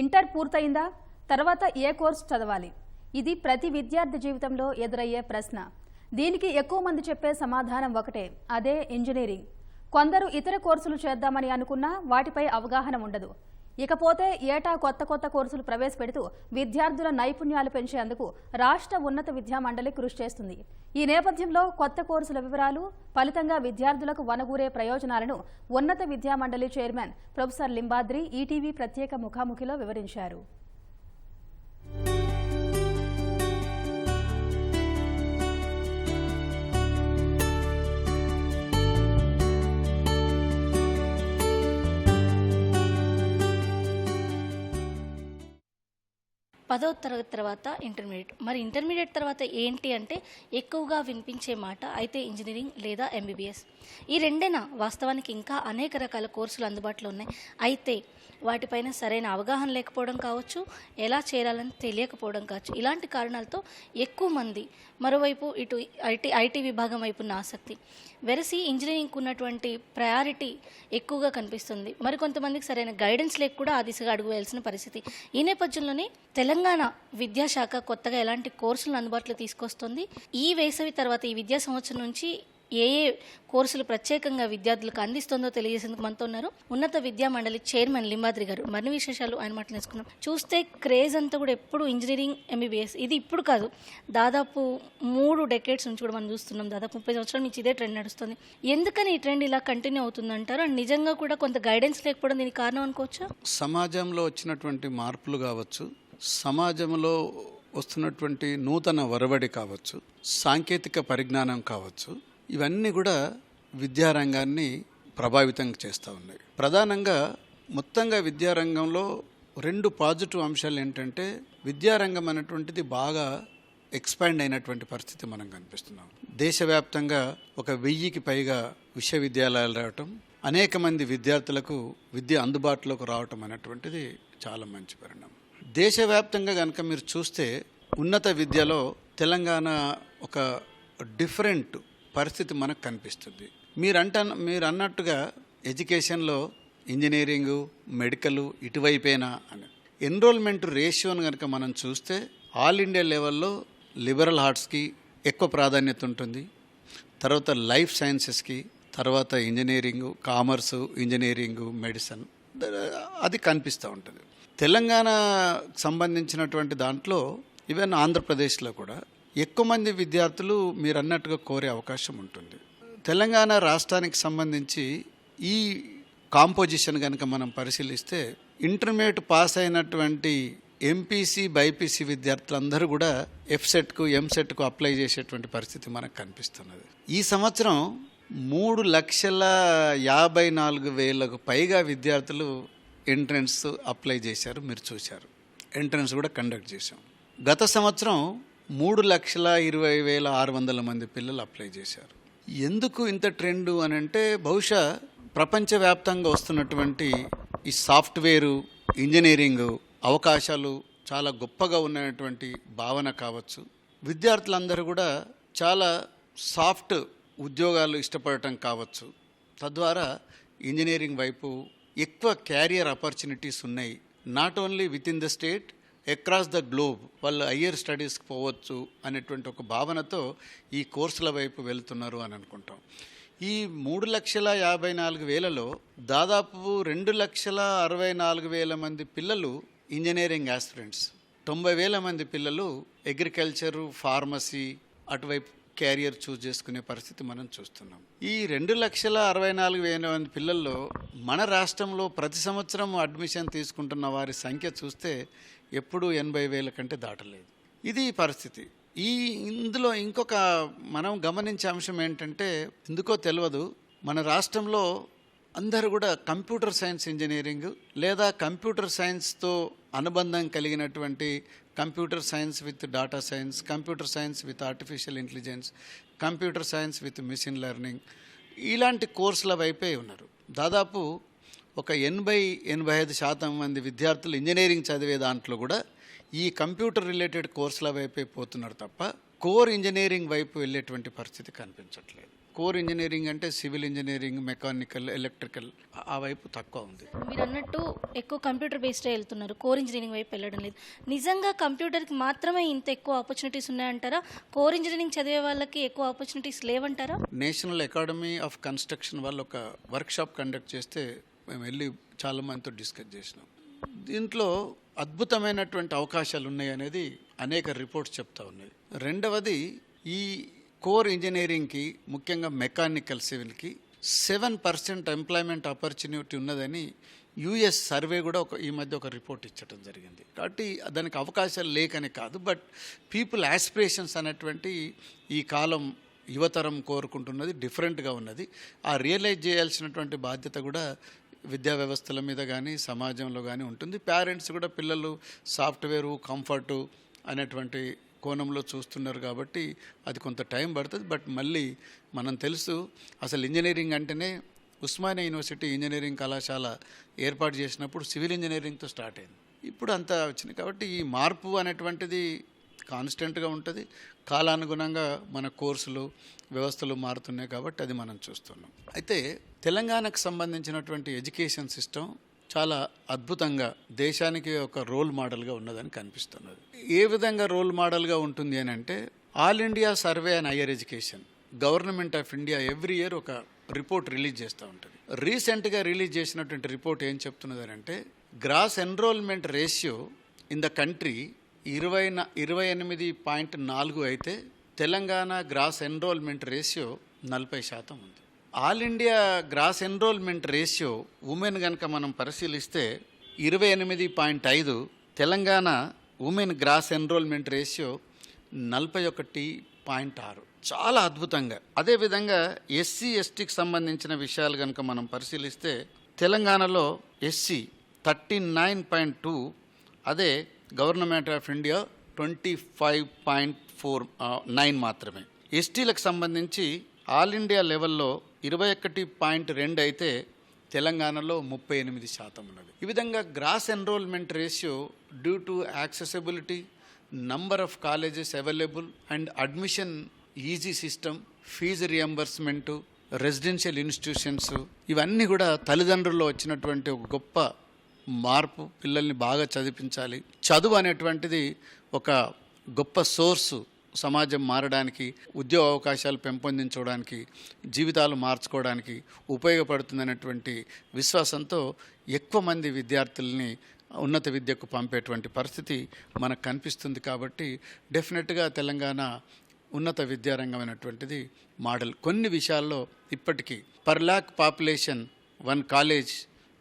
Inter పూర్తయిందా? తర్వాత ఏ course చదవాలి? ఇది ప్రతి విద్యార్థి జీవితంలో ఎదురయ్యే ప్రశ్న. దీనికి ఎక్కువ మంది చెప్పే సమాధానం ఒకటే అదే ఇంజనీరింగ్. కొందరు ఇతర కోర్సులు చేద్దామని అనుకున్నా వాటిపై అవగాహన ఉండదు. ఇకపోతే ఏటా కొత్త కొత్త కోర్సులు ప్రవేశపెడుతూ విద్యార్థుల నైపుణ్యాలు పెంచేందుకు రాష్ట్ర ఉన్నత విద్యా మండలి కృషి చేస్తుంది. ఈ నేపథ్యంలో కొత్త కోర్సుల వివరాలు ఫలితంగా విద్యార్థులకు వనగూరే ప్రయోజనాలను ఉన్నత విద్యా మండలి చైర్మన్ ప్రొఫెసర్ లింబాద్రి ఈటీవీ ప్రత్యేక ముఖాముఖిలో వివరించారు. పదో తరగతి తర్వాత ఇంటర్మీడియట్. మరి ఇంటర్మీడియట్ తర్వాత ఏంటి అంటే ఎక్కువగా వినిపించే మాట అయితే ఇంజనీరింగ్ లేదా ఎంబీబీఎస్ ఈ రెండేనా వాస్తవానికి ఇంకా అనేక రకాల కోర్సులు అందుబాటులో ఉన్నాయి. అయితే వాటిపైన సరైన అవగాహన లేకపోవడం కావచ్చు ఎలా చేరాలని తెలియకపోవడం కావచ్చు. ఇలాంటి కారణాలతో ఎక్కువ మంది మరోవైపు ఇటు ఐటీ ఐటీ విభాగం వైపు ఉన్న ఆసక్తి. వెరసి ఇంజనీరింగ్కు ఉన్నటువంటి ప్రయారిటీ ఎక్కువగా కనిపిస్తుంది. మరికొంతమందికి సరైన గైడెన్స్ లేక కూడా ఆ దిశగా అడుగు వేయాల్సిన పరిస్థితి. ఈ నేపథ్యంలోనే తెలంగాణ తెలంగాణ విద్యాశాఖ కొత్తగా ఎలాంటి కోర్సులను అందుబాటులో తీసుకొస్తుంది? ఈ వేసవి తర్వాత ఈ విద్యా సంవత్సరం నుంచి ఏ ఏ కోర్సులు ప్రత్యేకంగా విద్యార్థులకు అందిస్తుందో తెలియజేసేందుకు మనతో ఉన్నారు ఉన్నత విద్యా మండలి చైర్మన్ లింబాద్రి గారు. మరిన్ని విశేషాలు ఆయన మాట తెలుసుకున్నాం చూస్తే క్రేజ్ అంతా కూడా ఎప్పుడు ఇంజనీరింగ్ ఎంబీబీఎస్ ఇది ఇప్పుడు కాదు. దాదాపు మూడు డెకేడ్స్ నుంచి కూడా మనం చూస్తున్నాం. దాదాపు ముప్పై సంవత్సరాల నుంచి ఇదే ట్రెండ్ నడుస్తుంది. ఎందుకని ఈ ట్రెండ్ ఇలా కంటిన్యూ అవుతుందంటారు అండ్ నిజంగా కూడా కొంత గైడెన్స్ లేకపోవడం దీనికి కారణం అనుకోవచ్చు? సమాజంలో వచ్చినటువంటి మార్పులు కావచ్చు సమాజంలో వస్తున్నటువంటి నూతన వరవడి కావచ్చు సాంకేతిక పరిజ్ఞానం కావచ్చు ఇవన్నీ కూడా విద్యారంగాన్ని ప్రభావితం చేస్తూ ఉన్నాయి. ప్రధానంగా మొత్తంగా విద్యారంగంలో రెండు పాజిటివ్ అంశాలు ఏంటంటే విద్యారంగం అనేటువంటిది బాగా ఎక్స్పాండ్ అయినటువంటి పరిస్థితి మనం కనిపిస్తున్నాం. దేశవ్యాప్తంగా ఒక వెయ్యికి పైగా విశ్వవిద్యాలయాలు రావటం అనేక మంది విద్యార్థులకు విద్య అందుబాటులోకి రావటం అనేటువంటిది చాలా మంచి పరిణామం. దేశవ్యాప్తంగా కనుక మీరు చూస్తే ఉన్నత విద్యలో తెలంగాణ ఒక డిఫరెంట్ పరిస్థితి మనకు కనిపిస్తుంది. మీరు అంట మీరు అన్నట్టుగా ఎడ్యుకేషన్లో ఇంజనీరింగు మెడికల్ ఇటువైపేనా అని. ఎన్రోల్మెంట్ రేషియోని కనుక మనం చూస్తే ఆల్ ఇండియా లెవెల్లో లిబరల్ ఆర్ట్స్కి ఎక్కువ ప్రాధాన్యత ఉంటుంది. తర్వాత లైఫ్ సైన్సెస్కి తర్వాత ఇంజనీరింగు కామర్సు ఇంజనీరింగు మెడిసిన్. అది కనిపిస్తూ ఉంటుంది. తెలంగాణ సంబంధించినటువంటి దాంట్లో ఈవెన్ ఆంధ్రప్రదేశ్లో కూడా ఎక్కువ మంది విద్యార్థులు మీరు అన్నట్టుగా కోరే అవకాశం ఉంటుంది. తెలంగాణ రాష్ట్రానికి సంబంధించి ఈ కాంపోజిషన్ కనుక మనం పరిశీలిస్తే ఇంటర్మీడియట్ పాస్ అయినటువంటి ఎంపీసీ బైపీసీ విద్యార్థులందరూ కూడా ఎఫ్సెట్కు ఎంసెట్కు అప్లై చేసేటువంటి పరిస్థితి మనకు కనిపిస్తున్నది. ఈ సంవత్సరం మూడు లక్షల యాభై నాలుగు వేలకు పైగా విద్యార్థులు ఎంట్రన్స్ అప్లై చేశారు మీరు చూశారు. ఎంట్రన్స్ కూడా కండక్ట్ చేశాం. గత సంవత్సరం మూడు లక్షల ఇరవై వేల ఆరు వందల మంది పిల్లలు అప్లై చేశారు. ఎందుకు ఇంత ట్రెండ్ అని అంటే బహుశా ప్రపంచవ్యాప్తంగా వస్తున్నటువంటి ఈ సాఫ్ట్వేరు ఇంజనీరింగ్ అవకాశాలు చాలా గొప్పగా ఉన్నటువంటి భావన కావచ్చు. విద్యార్థులందరూ కూడా చాలా సాఫ్ట్ ఉద్యోగాలు ఇష్టపడటం కావచ్చు. తద్వారా ఇంజనీరింగ్ వైపు ఎక్కువ క్యారియర్ ఆపర్చునిటీస్ ఉన్నాయి. Not only within the state across the globe వాళ్ళు హయ్యర్ స్టడీస్కి పోవచ్చు అనేటువంటి ఒక భావనతో ఈ కోర్సుల వైపు వెళ్తున్నారు అని అనుకుంటాం. ఈ మూడు లక్షల యాభై నాలుగు వేలలో దాదాపు రెండు లక్షల అరవై నాలుగు వేల మంది పిల్లలు ఇంజనీరింగ్ ఆస్పిరెంట్స్ తొంభై వేల మంది పిల్లలు అగ్రికల్చరు ఫార్మసీ అటువైపు క్యారియర్ చూస్ చేసుకునే పరిస్థితి మనం చూస్తున్నాం. ఈ రెండు లక్షల అరవై నాలుగు వేల మంది పిల్లల్లో మన రాష్ట్రంలో ప్రతి సంవత్సరం అడ్మిషన్ తీసుకుంటున్న వారి సంఖ్య చూస్తే ఎప్పుడూ ఎనభై వేల కంటే దాటలేదు. ఇది పరిస్థితి. ఈ ఇందులో ఇంకొక మనం గమనించే అంశం ఏంటంటే ఎందుకో తెలియదు మన రాష్ట్రంలో అందరూ కూడా కంప్యూటర్ సైన్స్ ఇంజనీరింగ్ లేదా కంప్యూటర్ సైన్స్తో అనుబంధం కలిగినటువంటి computer science with data science computer science with artificial intelligence computer science with machine learning ఇలాంటి కోర్సుల వైపే ఉన్నారు. దాదాపు ఒక ఎనభై ఎనభై ఐదు శాతం మంది విద్యార్థులు ఇంజనీరింగ్ చదివే దాంట్లో కూడా ఈ కంప్యూటర్ రిలేటెడ్ కోర్సుల వైపే పోతున్నారు తప్ప కోర్ ఇంజనీరింగ్ వైపు వెళ్ళేటువంటి పరిస్థితి కనిపించట్లేదు. కోర్ ఇంజనీరింగ్ అంటే సివిల్ ఇంజనీరింగ్ మెకానికల్ ఎలక్ట్రికల్ ఆ- వైపు తక్కువ ఉంది. మీరు అన్నట్టు ఎక్కువ కంప్యూటర్ బేస్డే వెళ్తున్నారు కోర్ ఇంజనీరింగ్ వైపు వెళ్ళడం లేదు. నిజంగా కంప్యూటర్కి మాత్రమే ఇంత ఎక్కువ ఆపర్చునిటీస్ ఉన్నాయంటారా? కోర్ ఇంజనీరింగ్ చదివే వాళ్ళకి ఎక్కువ ఆపర్చునిటీస్ లేవంటారా? నేషనల్ అకాడమీ ఆఫ్ కన్స్ట్రక్షన్ వాళ్ళు ఒక వర్క్షాప్ కండక్ట్ చేస్తే మేము వెళ్ళి చాలా మందితో డిస్కస్ చేసినాం. దీంట్లో అద్భుతమైనటువంటి అవకాశాలు ఉన్నాయి అనేది అనేక రిపోర్ట్స్ చెప్తా ఉన్నాయి. రెండవది ఈ కోర్ ఇంజనీరింగ్కి ముఖ్యంగా మెకానికల్ సివిల్కి సెవెన్ పర్సెంట్ ఎంప్లాయ్మెంట్ ఆపర్చునిటీ ఉన్నదని యుఎస్ సర్వే కూడా ఒక ఈ మధ్య ఒక రిపోర్ట్ ఇచ్చటం జరిగింది. కాబట్టి దానికి అవకాశాలు లేకనే కాదు బట్ పీపుల్ యాస్పిరేషన్స్ అనేటువంటి ఈ కాలం యువతరం కోరుకుంటున్నది డిఫరెంట్గా ఉన్నది. ఆ రియలైజ్ చేయాల్సినటువంటి బాధ్యత కూడా విద్యా వ్యవస్థల మీద కానీ సమాజంలో కానీ ఉంటుంది. పేరెంట్స్ కూడా పిల్లలు సాఫ్ట్వేరు కంఫర్టు అనేటువంటి కోణంలో చూస్తున్నారు కాబట్టి అది కొంత టైం పడుతుంది. బట్ మళ్ళీ మనం తెలుసు అసలు ఇంజనీరింగ్ అంటేనే ఉస్మానియా యూనివర్సిటీ ఇంజనీరింగ్ కళాశాల ఏర్పాటు చేసినప్పుడు సివిల్ ఇంజనీరింగ్తో స్టార్ట్ అయింది. ఇప్పుడు అంతా వచ్చింది కాబట్టి ఈ మార్పు అనేటువంటిది కాన్స్టెంట్గా ఉంటుంది. కాలానుగుణంగా మన కోర్సులు వ్యవస్థలు మారుతున్నాయి కాబట్టి అది మనం చూస్తున్నాం. అయితే తెలంగాణకు సంబంధించినటువంటి ఎడ్యుకేషన్ సిస్టమ్ చాలా అద్భుతంగా దేశానికి ఒక రోల్ మోడల్గా ఉన్నదని కనిపిస్తున్నది. ఏ విధంగా రోల్ మోడల్గా ఉంటుంది అని అంటే all India survey and higher education government of India every year ఒక రిపోర్ట్ రిలీజ్ చేస్తూ ఉంటుంది. రీసెంట్గా రిలీజ్ చేసినటువంటి రిపోర్ట్ ఏం చెప్తున్నది అంటే gross enrolment ratio in the country ఇరవై ఇరవై ఎనిమిది పాయింట్ నాలుగు అయితే తెలంగాణ గ్రాస్ ఎన్రోల్మెంట్ రేషియో నలభై శాతం ఉంది. All India gross enrolment ratio women కనుక మనం పరిశీలిస్తే ఇరవై ఎనిమిది పాయింట్ ఐదు Telangana women gross enrolment ratio నలభై ఒకటి పాయింట్ ఆరు. చాలా అద్భుతంగా. అదేవిధంగా ఎస్సీ ఎస్టీకి సంబంధించిన విషయాలు కనుక మనం పరిశీలిస్తే తెలంగాణలో SC thirty nine point two అదే government of India twenty five point four nine మాత్రమే. ఎస్టీలకు సంబంధించి ఆల్ ఇండియా లెవెల్లో ఇరవై ఒకటి పాయింట్ రెండు అయితే తెలంగాణలో ముప్పై ఎనిమిది శాతం ఉన్నది. ఈ విధంగా gross enrolment ratio due to accessibility number of colleges available and admission easy system fee reimbursement residential institutions ఇవన్నీ కూడా తల్లిదండ్రుల్లో వచ్చినటువంటి ఒక గొప్ప మార్పు. పిల్లల్ని బాగా చదివించాలి. చదువు అనేటువంటిది ఒక గొప్ప సోర్సు. సమాజం మారడానికి ఉద్యోగ అవకాశాలు పెంపొందించుకోవడానికి జీవితాలు మార్చుకోవడానికి ఉపయోగపడుతుందనేటువంటి విశ్వాసంతో ఎక్కువ మంది విద్యార్థుల్ని ఉన్నత విద్యకు పంపేటువంటి పరిస్థితి మనకు కనిపిస్తుంది కాబట్టి డెఫినెట్గా తెలంగాణ ఉన్నత విద్యారంగం అనేటువంటిది మోడల్. కొన్ని విషయాల్లో ఇప్పటికీ per lakh population one college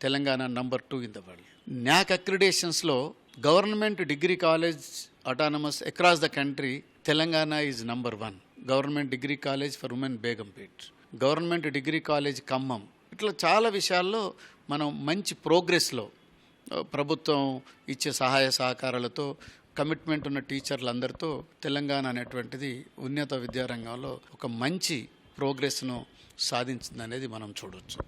Telangana number two in the world. NAAC అక్రిడేషన్స్లో government degree college autonomous across the country Telangana is number one government degree college for women Begumpet government degree college Khammam ఇట్లా చాలా విషయాల్లో మనం మంచి ప్రోగ్రెస్లో ప్రభుత్వం ఇచ్చే సహాయ సహకారాలతో commitment ఉన్న టీచర్లందరితో తెలంగాణ అనేటువంటిది ఉన్నత విద్యారంగంలో ఒక మంచి ప్రోగ్రెస్ను సాధించిందనేది మనం చూడవచ్చు